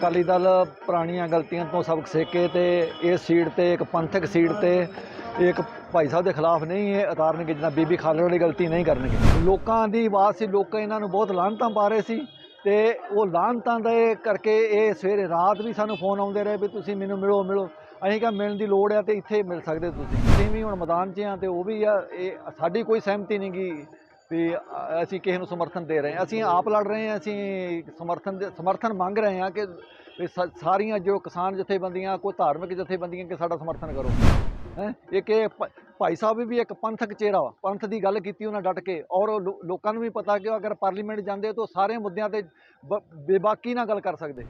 ਅਕਾਲੀ ਦਲ ਪੁਰਾਣੀਆਂ ਗਲਤੀਆਂ ਤੋਂ ਸਬਕ ਸਿੱਖੇ ਤੇ ਇਸ ਸੀਟ ਤੇ, ਇੱਕ ਪੰਥਕ ਸੀਟ ਤੇ, ਇੱਕ ਭਾਈ ਸਾਹਿਬ ਦੇ ਖਿਲਾਫ ਨਹੀਂ ਇਹ ਉਤਾਰਨਗੇ, ਜਿੱਦਾਂ ਬੀਬੀ ਖਾਲਰ ਵਾਲੀ ਗਲਤੀ ਨਹੀਂ ਕਰਨਗੇ। ਲੋਕਾਂ ਦੀ ਆਵਾਜ਼ ਸੀ, ਲੋਕ ਇਹਨਾਂ ਨੂੰ ਬਹੁਤ ਲਾਹਨਤਾਂ ਪਾ ਰਹੇ ਸੀ ਤੇ ਉਹ ਲਾਹਨਤਾਂ ਦੇ ਕਰਕੇ ਇਹ ਸਵੇਰੇ ਰਾਤ ਵੀ ਸਾਨੂੰ ਫੋਨ ਆਉਂਦੇ ਰਹੇ ਵੀ ਤੁਸੀਂ ਮੈਨੂੰ ਮਿਲੋ ਮਿਲੋ। ਅਸੀਂ ਕਿਹਾ, ਮਿਲਣ ਦੀ ਲੋੜ ਹੈ ਤੇ ਇੱਥੇ ਮਿਲ ਸਕਦੇ ਤੁਸੀਂ। ਅਸੀਂ ਵੀ ਹੁਣ ਮੈਦਾਨ 'ਚ ਆ ਤੇ ਉਹ ਵੀ ਆ, ਇਹ ਸਾਡੀ ਕੋਈ ਸਹਿਮਤੀ ਨਹੀਂ ਗੀ। ਵੀ ਅਸੀਂ ਕਿਸੇ ਨੂੰ ਸਮਰਥਨ ਦੇ ਰਹੇ ਹਾਂ। ਅਸੀਂ ਆਪ ਲੜ ਰਹੇ ਹਾਂ, ਅਸੀਂ ਸਮਰਥਨ ਦੇ ਸਮਰਥਨ ਮੰਗ ਰਹੇ ਹਾਂ ਕਿ ਵੀ ਸਾਰੀਆਂ ਜੋ ਕਿਸਾਨ ਜਥੇਬੰਦੀਆਂ, ਕੋਈ ਧਾਰਮਿਕ ਜਥੇਬੰਦੀਆਂ ਕਿ ਸਾਡਾ ਸਮਰਥਨ ਕਰੋ। ਹੈ? ਇੱਕ ਇਹ ਭ- ਭਾਈ ਸਾਹਿਬ ਵੀ ਇੱਕ ਪੰਥਕ ਚਿਹਰਾ ਵਾ। ਪੰਥ ਦੀ ਗੱਲ ਕੀਤੀ ਉਹਨਾਂ ਡਟ ਕੇ। ਔਰ ਲੋ- ਲੋਕਾਂ ਨੂੰ ਵੀ ਪਤਾ ਕਿ ਅਗਰ ਪਾਰਲੀਮੈਂਟ ਜਾਂਦੇ ਤਾਂ ਸਾਰੇ ਮੁੱਦਿਆਂ ਤੇ ਬ- ਬੇਬਾਕੀ ਨਾਲ ਗੱਲ ਕਰ ਸਕਦੇ।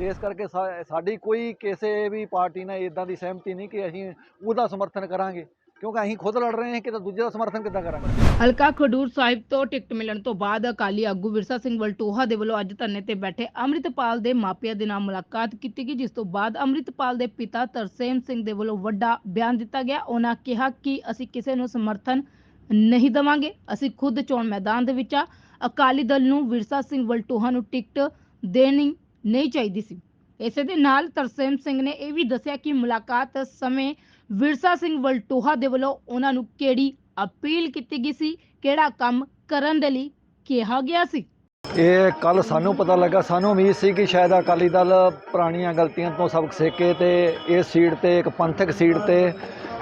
ਇਸ ਕਰਕੇ ਸਾ- ਸਾਡੀ ਕੋਈ ਕਿਸੇ ਵੀ ਪਾਰਟੀ ਨਾਲ ਇਦਾਂ ਦੀ ਸਹਿਮਤੀ ਨਹੀਂ ਕਿ ਅਸੀਂ ਉਹਦਾ ਸਮਰਥਨ ਕਰਾਂਗੇ। ਕਿਉਂਕਿ ਅਸੀਂ ਖੁਦ ਲੜ ਰਹੇ ਹਾਂ ਕਿ ਤਾਂ ਦੂਜੇ ਦਾ ਸਮਰਥਨ ਕਿੱਦਾਂ ਕਰਾਂਗੇ? ਹਲਕਾ ਖਡੂਰ ਸਾਹਿਬ ਤੋਂ ਟਿਕਟ ਮਿਲਣ ਤੋਂ ਬਾਅਦ ਅਕਾਲੀ ਆਗੂ ਵਿਰਸਾ ਸਿੰਘ ਵਲਟੋਹਾ ਦੇ ਵੱਲੋਂ ਅੱਜ ਧਰਨੇ ਤੇ ਬੈਠੇ ਅੰਮ੍ਰਿਤਪਾਲ ਦੇ ਮਾਪਿਆਂ ਦੇ ਨਾਲ ਮੁਲਾਕਾਤ ਕੀਤੀ ਗਈ, ਜਿਸ ਤੋਂ ਬਾਅਦ ਅੰਮ੍ਰਿਤਪਾਲ ਦੇ ਪਿਤਾ ਤਰਸੇਮ ਸਿੰਘ ਦੇ ਵੱਲੋਂ ਵੱਡਾ ਬਿਆਨ ਦਿੱਤਾ ਗਿਆ। ਉਹਨਾਂ ਕਿਹਾ ਕਿ ਅਸੀਂ ਕਿਸੇ ਨੂੰ ਸਮਰਥਨ ਨਹੀਂ ਦਵਾਂਗੇ, ਅਸੀਂ ਖੁਦ ਚੋਣ ਮੈਦਾਨ ਦੇ ਵਿੱਚ ਆ। ਅਕਾਲੀ ਦਲ ਨੂੰ ਵਿਰਸਾ ਸਿੰਘ ਵਲਟੋਹਾ ਨੂੰ ਟਿਕਟ ਦੇਣੀ ਨਹੀਂ ਚਾਹੀਦੀ ਸੀ। ਇਸੇ ਦੇ ਨਾਲ ਤਰਸੇਮ ਸਿੰਘ ਨੇ ਇਹ ਵੀ ਦੱਸਿਆ ਕਿ ਮੁਲਾਕਾਤ ਸਮੇਂ ਵਿਰਸਾ ਸਿੰਘ ਵਲਟੋਹਾ ਦੇ ਵੱਲੋਂ ਉਹਨਾਂ ਨੂੰ ਕਿਹੜੀ ਅਪੀਲ ਕੀਤੀ ਗਈ ਸੀ? ਕਿਹੜਾ ਕੰਮ ਕਰਨ ਦੇ ਲਈ ਕਿਹਾ ਗਿਆ ਸੀ? ਇਹ ਕੱਲ ਸਾਨੂੰ ਪਤਾ ਲੱਗਾ, ਸਾਨੂੰ ਉਮੀਦ ਸੀ ਕਿ ਸ਼ਾਇਦ ਅਕਾਲੀ ਦਲ ਪੁਰਾਣੀਆਂ ਗਲਤੀਆਂ ਤੋਂ ਸਬਕ ਸਿੱਖੇ ਤੇ ਇਸ ਸੀਟ ਤੇ, ਇੱਕ ਪੰਥਕ ਸੀਟ ਤੇ,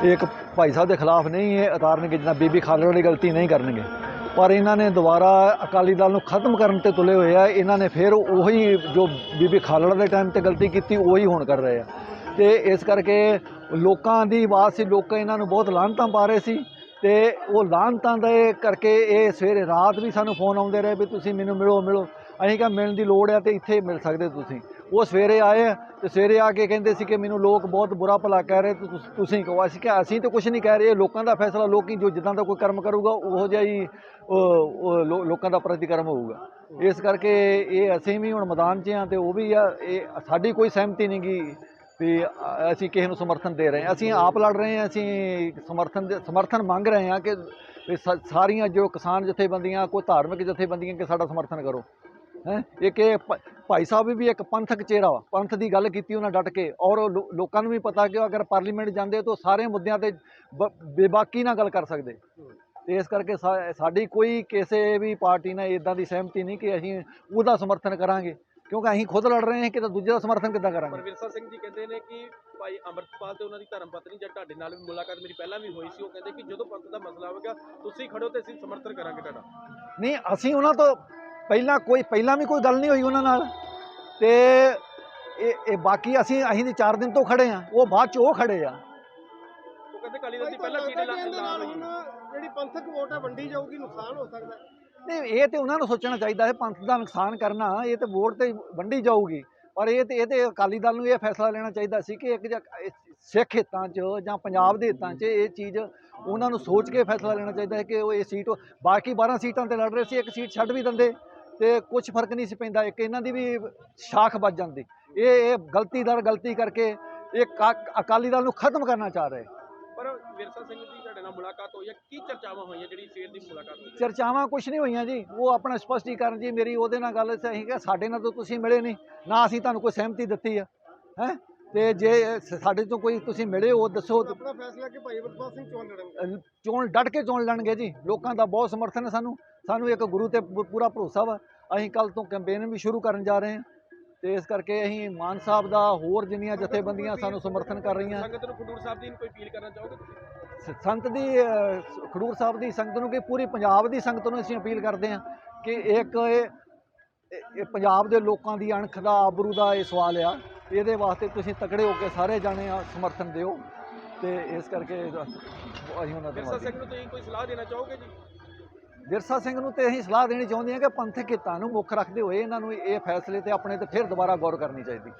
ਇੱਕ ਭਾਈ ਸਾਹਿਬ ਦੇ ਖਿਲਾਫ ਨਹੀਂ, ਇਹ ਉਤਾਰਨਗੇ ਜਿੱਦਾਂ ਬੀਬੀ ਖਾਲੜ ਵਾਲੀ ਗਲਤੀ ਨਹੀਂ ਕਰਨਗੇ। ਪਰ ਇਹਨਾਂ ਨੇ ਦੁਬਾਰਾ ਅਕਾਲੀ ਦਲ ਨੂੰ ਖਤਮ ਕਰਨ ਤੇ ਤੁਲੇ ਹੋਏ ਆ, ਇਹਨਾਂ ਨੇ ਫਿਰ ਉਹੀ ਜੋ ਬੀਬੀ ਖਾਲੜ ਦੇ ਟਾਈਮ ਤੇ ਗਲਤੀ ਕੀਤੀ, ਉਹੀ ਹੁਣ ਕਰ ਰਹੇ ਆ। ਤੇ ਇਸ ਕਰਕੇ ਲੋਕਾਂ ਦੀ ਆਵਾਜ਼ ਸੀ, ਲੋਕ ਇਹਨਾਂ ਨੂੰ ਬਹੁਤ ਲਾਹਨਤਾਂ ਪਾ ਰਹੇ ਸੀ ਤੇ ਉਹ ਲਾਹਨਤਾਂ ਦੇ ਕਰਕੇ ਇਹ ਸਵੇਰੇ ਰਾਤ ਵੀ ਸਾਨੂੰ ਫੋਨ ਆਉਂਦੇ ਰਹੇ ਵੀ ਤੁਸੀਂ ਮੈਨੂੰ ਮਿਲੋ ਮਿਲੋ। ਅਸੀਂ ਕਿਹਾ ਮਿਲਣ ਦੀ ਲੋੜ ਹੈ ਤੇ ਇੱਥੇ ਮਿਲ ਸਕਦੇ ਤੁਸੀਂ। ਉਹ ਸਵੇਰੇ ਆਏ ਤੇ ਸਵੇਰੇ ਆ ਕੇ ਕਹਿੰਦੇ ਸੀ ਕਿ ਮੈਨੂੰ ਲੋਕ ਬਹੁਤ ਬੁਰਾ ਭਲਾ ਕਹਿ ਰਹੇ, ਤੇ ਤੁਸੀਂ ਕਹੋ। ਅਸੀਂ ਕਿ ਅਸੀਂ ਤਾਂ ਕੁਝ ਨਹੀਂ ਕਹਿ ਰਹੇ ਲੋਕਾਂ ਦਾ ਫੈਸਲਾ, ਲੋਕੀ ਜੋ ਜਿੱਦਾਂ ਦਾ ਕੋਈ ਕਰਮ ਕਰੂਗਾ, ਉਹੋ ਜਿਹਾ ਹੀ ਲੋ- ਲੋਕਾਂ ਦਾ ਪ੍ਰਤੀਕਰਮ ਹੋਊਗਾ। ਇਸ ਕਰਕੇ ਇਹ ਅਸੀਂ ਵੀ ਹੁਣ ਮੈਦਾਨ 'ਚ ਆ ਤੇ ਉਹ ਵੀ ਆ, ਇਹ ਸਾਡੀ ਕੋਈ ਸਹਿਮਤੀ ਨਹੀਂ ਗੀ। ਵੀ ਅਸੀਂ ਕਿਸੇ ਨੂੰ ਸਮਰਥਨ ਦੇ ਰਹੇ ਹਾਂ। ਅਸੀਂ ਆਪ ਲੜ ਰਹੇ ਹਾਂ, ਅਸੀਂ ਸਮਰਥਨ ਦੇ ਸਮਰਥਨ ਮੰਗ ਰਹੇ ਹਾਂ ਕਿ ਵੀ ਸਾਰੀਆਂ ਜੋ ਕਿਸਾਨ ਜਥੇਬੰਦੀਆਂ, ਕੋਈ ਧਾਰਮਿਕ ਜਥੇਬੰਦੀਆਂ ਕਿ ਸਾਡਾ ਸਮਰਥਨ ਕਰੋ। ਹੈ? ਇੱਕ ਇਹ ਭ- ਭਾਈ ਸਾਹਿਬ ਵੀ ਇੱਕ ਪੰਥਕ ਚਿਹਰਾ ਵਾ, ਪੰਥ ਦੀ ਗੱਲ ਕੀਤੀ ਉਹਨਾਂ ਡਟ ਕੇ। ਔਰ ਉਹ ਲੋ- ਲੋਕਾਂ ਨੂੰ ਵੀ ਪਤਾ ਕਿ ਉਹ ਅਗਰ ਪਾਰਲੀਮੈਂਟ ਜਾਂਦੇ ਤਾਂ ਸਾਰੇ ਮੁੱਦਿਆਂ ਤੇ ਬ- ਬੇਬਾਕੀ ਨਾਲ ਗੱਲ ਕਰ ਸਕਦੇ। ਤੇ ਇਸ ਕਰਕੇ ਸਾ- ਸਾਡੀ ਕੋਈ ਕਿਸੇ ਵੀ ਪਾਰਟੀ ਨਾਲ ਇਦਾਂ ਦੀ ਸਹਿਮਤੀ ਨਹੀਂ ਕਿ ਅਸੀਂ ਉਹਦਾ ਸਮਰਥਨ ਕਰਾਂਗੇ। ਕਿਉਂਕਿ ਅਸੀਂ ਖੁਦ ਲੜ ਰਹੇ ਹਾਂ ਕਿ ਤਾਂ ਦੂਜੇ ਦਾ ਸਮਰਥਨ ਕਿੱਦਾਂ ਕਰਾਂਗੇ? ਪਰ ਵਿਰਸਾ ਸਿੰਘ ਜੀ ਕਹਿੰਦੇ ਨੇ ਕਿ ਭਾਈ ਅੰਮ੍ਰਿਤਪਾਲ ਤੇ ਉਹਨਾਂ ਦੀ ਧਰਮ ਪਤਨੀ ਜਦ ਤੁਹਾਡੇ ਨਾਲ ਵੀ ਮੁਲਾਕਾਤ ਮੇਰੀ ਪਹਿਲਾਂ ਵੀ ਹੋਈ ਸੀ ਉਹ ਕਹਿੰਦੇ ਕਿ ਜਦੋਂ ਪੰਥ ਦਾ ਮਸਲਾ ਹੋਵੇਗਾ ਤੁਸੀਂ ਖੜੋ ਤੇ ਅਸੀਂ ਸਮਰਥਨ ਕਰਾਂਗੇ ਤੁਹਾਡਾ। ਨਹੀਂ ਅਸੀਂ ਉਹਨਾਂ ਤੋਂ ਪਹਿਲਾਂ ਕੋਈ ਪਹਿਲਾਂ ਵੀ ਕੋਈ ਗੱਲ ਨਹੀਂ ਹੋਈ ਉਹਨਾਂ ਨਾਲ। ਤੇ ਇਹ ਇਹ ਬਾਕੀ ਅਸੀਂ ਅਸੀਂ ਦੀ 4 ਦਿਨ ਤੋਂ ਖੜੇ ਆ ਉਹ ਬਾਅਦ ਚ ਉਹ ਖੜੇ ਆ। ਉਹ ਕਹਿੰਦੇ ਕਾਲੀ ਦਲ ਦੀ ਪਹਿਲਾਂ ਸੀਟ ਲਾ ਜਿਹੜੀ ਪੰਥਕ ਵੋਟ ਹੈ ਵੰਡੀ ਜਾਊਗੀ ਨੁਕਸਾਨ ਹੋ ਸਕਦਾ। ਹੈ। ਇਹ ਤੇ ਉਹਨਾਂ ਨੂੰ ਸੋਚਣਾ ਚਾਹੀਦਾ ਹੈ, ਪੰਥ ਦਾ ਨੁਕਸਾਨ ਕਰਨਾ, ਇਹ ਤੇ ਵੋਟ ਤੇ ਵੰਡੀ ਜਾਊਗੀ ਪਰ ਇਹ ਤੇ ਇਹ ਤੇ ਅਕਾਲੀ ਦਲ ਨੂੰ ਇਹ ਫੈਸਲਾ ਲੈਣਾ ਚਾਹੀਦਾ ਸੀ ਕਿ ਇੱਕ ਜਾਂ ਸਿੱਖ ਹਿੱਤਾਂ 'ਚ ਜਾਂ ਪੰਜਾਬ ਦੇ ਹਿੱਤਾਂ 'ਚ ਇਹ ਚੀਜ਼ ਉਹਨਾਂ ਨੂੰ ਸੋਚ ਕੇ ਫੈਸਲਾ ਲੈਣਾ ਚਾਹੀਦਾ ਹੈ ਕਿ ਉਹ ਇਹ ਸੀਟ, ਬਾਕੀ 12 ਸੀਟਾਂ ਤੇ ਲੜ ਰਹੇ ਸੀ, ਇੱਕ ਸੀਟ ਛੱਡ ਵੀ ਦਿੰਦੇ ਤੇ ਕੁਝ ਫ਼ਰਕ ਨਹੀਂ ਸੀ ਪੈਂਦਾ, ਇੱਕ ਇਹਨਾਂ ਦੀ ਵੀ ਸ਼ਾਖ ਵੱਜ ਜਾਂਦੀ ਇਹ ਇਹ ਗਲਤੀ ਦਰ ਗਲਤੀ ਕਰਕੇ ਇਹ ਕਾ- ਅਕਾਲੀ ਦਲ ਨੂੰ ਖਤਮ ਕਰਨਾ ਚਾਹ ਰਹੇ ਪਰ ਵਿਰਸਾ ਸਿੰਘ ਮੁਲਾਕਾਤ ਹੋਈ ਹੈ? ਕੀ ਚਰਚਾਵਾਂ ਹੋਈਆਂ ਜਿਹੜੀ ਸਵੇਰ ਦੀ ਮੁਲਾਕਾਤ ਹੋਈ? ਹੈ? ਚਰਚਾਵਾਂ ਕੁਝ ਨਹੀਂ ਹੋਈਆਂ ਜੀ। ਉਹ ਆਪਣਾ ਸਪਸ਼ਟੀਕਰਨ ਜੀ ਮੇਰੀ ਉਹਦੇ ਨਾਲ ਗੱਲ ਸਹੀ ਕਿ ਸਾਡੇ ਨਾਲ ਤਾਂ ਤੁਸੀਂ ਮਿਲੇ ਨਹੀਂ। ਨਾ ਅਸੀਂ ਤੁਹਾਨੂੰ ਕੋਈ ਸਹਿਮਤੀ ਦਿੱਤੀ ਆ। ਹੈ? ਤੇ ਜੇ ਸਾਡੇ ਤੋਂ ਕੋਈ ਤੁਸੀਂ ਮਿਲੇ ਹੋ ਦੱਸੋ ਆਪਣਾ ਫੈਸਲਾ ਕਿ ਭਾਈ ਵਰਪਾਲ ਸਿੰਘ ਚੋਣ ਲੜਨਗੇ। ਚੋਣ ਡਟ ਕੇ ਚੋਣ ਲੜਨਗੇ ਜੀ। ਲੋਕਾਂ ਦਾ ਬਹੁਤ ਸਮਰਥਨ ਹੈ ਸਾਨੂੰ। ਸਾਨੂੰ ਇੱਕ ਗੁਰੂ ਤੇ ਪੂਰਾ ਭਰੋਸਾ ਵਾ। ਅਸੀਂ ਕੱਲ ਤੋਂ ਕੈਂਪੇਨ ਵੀ ਸ਼ੁਰੂ ਕਰਨ ਜਾ ਰਹੇ ਹਾਂ। ਤੇ ਇਸ ਕਰਕੇ ਅਸੀਂ ਮਾਨ ਸਾਹਿਬ ਦਾ ਹੋਰ ਜਿੰਨੀਆਂ ਜਥੇਬੰਦੀਆਂ ਸਾਨੂੰ ਸਮਰਥਨ ਕਰ ਰਹੀਆਂ। ਸੰਗਤ ਨੂੰ ਖਡੂਰ ਸਾਹਿਬ ਦੀ ਕੋਈ ਅਪੀਲ ਕਰਨਾ ਚਾਹੋਗੇ ਤੁਸੀਂ? ਸੰਤ ਦੀ ਖਡੂਰ ਸਾਹਿਬ ਦੀ ਸੰਗਤ ਨੂੰ ਕਿ ਪੂਰੀ ਪੰਜਾਬ ਦੀ ਸੰਗਤ ਨੂੰ ਅਸੀਂ ਅਪੀਲ ਕਰਦੇ ਹਾਂ ਕਿ ਇੱਕ ਇਹ ਪੰਜਾਬ ਦੇ ਲੋਕਾਂ ਦੀ ਅਣਖ ਦਾ ਆਬਰੂ ਦਾ ਇਹ ਸਵਾਲ ਆ। ਇਹਦੇ ਵਾਸਤੇ ਤੁਸੀਂ ਤਕੜੇ ਹੋ ਕੇ ਸਾਰੇ ਜਾਣੇ ਆ ਸਮਰਥਨ ਦਿਓ ਤੇ ਇਸ ਕਰਕੇ ਅਸੀਂ ਉਹਨਾਂ ਦਾ ਸਿੰਘ ਨੂੰ ਤੁਸੀਂ ਕੋਈ ਸਲਾਹ ਦੇਣਾ ਚਾਹੋਗੇ ਜੀ? ਵਿਰਸਾ ਸਿੰਘ ਨੂੰ ਤੇ ਅਸੀਂ ਸਲਾਹ ਦੇਣੀ ਚਾਹੁੰਦੇ ਹਾਂ ਕਿ ਪੰਥਕ ਹਿੱਤਾਂ ਨੂੰ ਮੁੱਖ ਰੱਖਦੇ ਹੋਏ ਇਹਨਾਂ ਨੂੰ ਇਹ ਫੈਸਲੇ ਤੇ ਆਪਣੇ ਤੇ ਫਿਰ ਦੁਬਾਰਾ ਗੌਰ ਕਰਨੀ ਚਾਹੀਦੀ।